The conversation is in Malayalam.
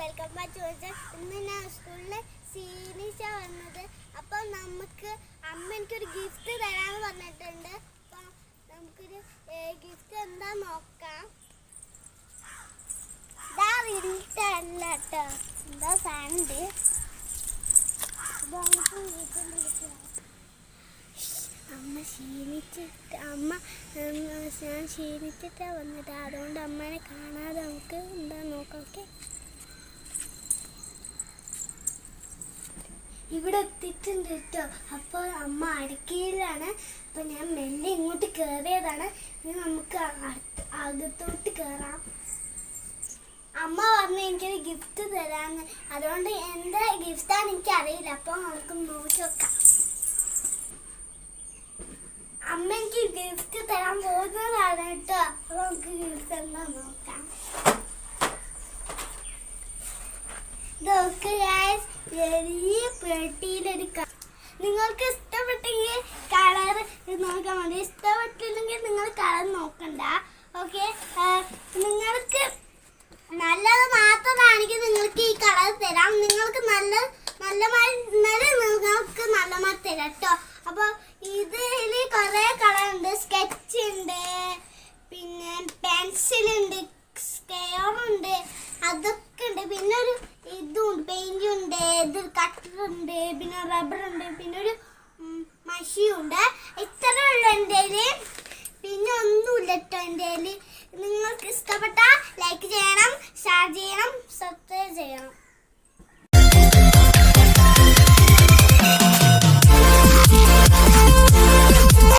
വെൽക്കം ബാക്ക് ചോദിച്ച ഇന്ന് ഞാൻ സ്കൂളിൽ സീനിച്ച വന്നത്. അപ്പോൾ നമുക്ക് അമ്മ എനിക്കൊരു ഗിഫ്റ്റ് തരാമെന്ന് പറഞ്ഞിട്ടുണ്ട്. അപ്പോൾ നമുക്കൊരു ഗിഫ്റ്റ് എന്താ നോക്കാം. ഇതാ വിരിട്ടല്ല കേട്ടോ. എന്താ സാധനമുണ്ട് അപ്പോൾ നമുക്ക് ക്ഷീണിച്ചിട്ട് അമ്മ ഞാൻ ക്ഷീണിച്ചിട്ടാണ് വന്നത് അതുകൊണ്ട് അമ്മനെ കാണാതെ നമുക്ക് എന്താ നോക്കാം ഇവിടെ എത്തിയിട്ടുണ്ട് കേട്ടോ. അപ്പോൾ അമ്മ അടുക്കയിലാണ് അപ്പോൾ ഞാൻ മെല്ലെ ഇങ്ങോട്ട് കയറിയതാണ് ഇനി നമുക്ക് അകത്ത് അകത്തോട്ട് കയറാം അമ്മ പറഞ്ഞു എനിക്കൊരു ഗിഫ്റ്റ് തരാന്ന്. അതുകൊണ്ട് എന്താ ഗിഫ്റ്റാന്ന് എനിക്ക് അറിയില്ല അപ്പോൾ നമുക്ക് നോക്കി നോക്കാം അമ്മ എനിക്ക് ഗിഫ്റ്റ് തരാൻ പോകുന്നതാണ് കേട്ടോ. നമുക്ക് ഗിഫ്റ്റ് എന്താ നോക്കാം. നിങ്ങൾക്ക് ഇഷ്ടപ്പെട്ടെങ്കിൽ കളർ നോക്കാൻ മതി. ഇഷ്ടപ്പെട്ടില്ലെങ്കിൽ നിങ്ങൾ കളർ നോക്കണ്ട. ഓക്കെ? നിങ്ങൾക്ക് നല്ലത് മാത്രമാണെങ്കിൽ നിങ്ങൾക്ക് ഈ കളർ തരാം. നിങ്ങൾക്ക് നല്ല നല്ല നിങ്ങൾക്ക് നല്ല മാതിരി തരാം കേട്ടോ. ഉണ്ട്. പിന്നെ പെൻസിൽ ഉണ്ട് സ്കെയറുണ്ട് അതൊക്കെ ഉണ്ട്. പിന്നെ ഒരു ഇതുണ്ട് പെയിന്റ് ഉണ്ട് ഇത് കട്ടർ ഉണ്ട് പിന്നെ റബ്ബർ ഉണ്ട് പിന്നെ ഒരു മഷിയുണ്ട് ഇത്ര ഉള്ള എന്റെ പിന്നെ ഒന്നുമില്ല കേട്ടോ എന്റെ നിങ്ങൾക്ക് ഇഷ്ടപ്പെട്ട ലൈക്ക് ചെയ്യണം ഷെയർ ചെയ്യണം.